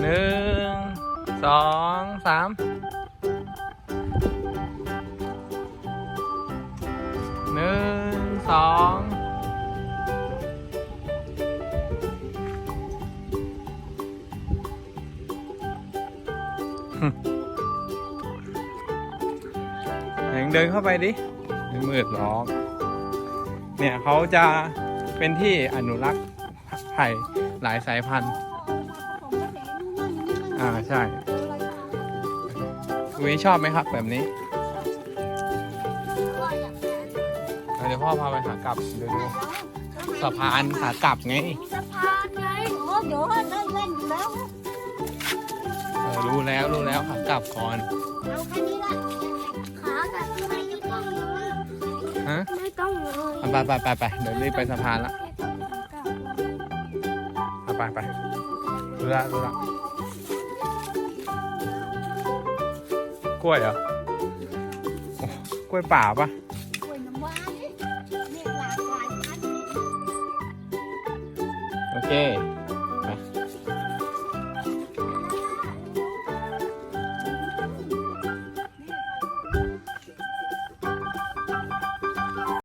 หนึ่งสองสามหนึ่งสองเดินเดินเข้าไปดิไม่มืดหรอกเนี่ยเขาจะเป็นที่อนุรักษ์ไผ่หลายสายพันธุ์ อ่าใช่วิชอบไหมครับแบบนี้อะเดี๋ยวพ่อพาไปขากลับเดี๋ยวดูสะพานขากลับไงสะพานไงโอ้เดี๋ยวให้ได้เล่นอยู่แล้วเออรู้แล้วรู้แล้วขากลับก่อนเอาแค่นี้ละขากับไม่ต้องเลยฮะไม่ต้องเลยอะไปไปไปไปเดี๋ยวรีบไปสะพานละอะไปไปรู้ละรู้ละ กล้วยเหรอโอ้กล้วยป่าปะกล้วยน้ำว้าเนี่ยหลากหลายพันธุ์โอเค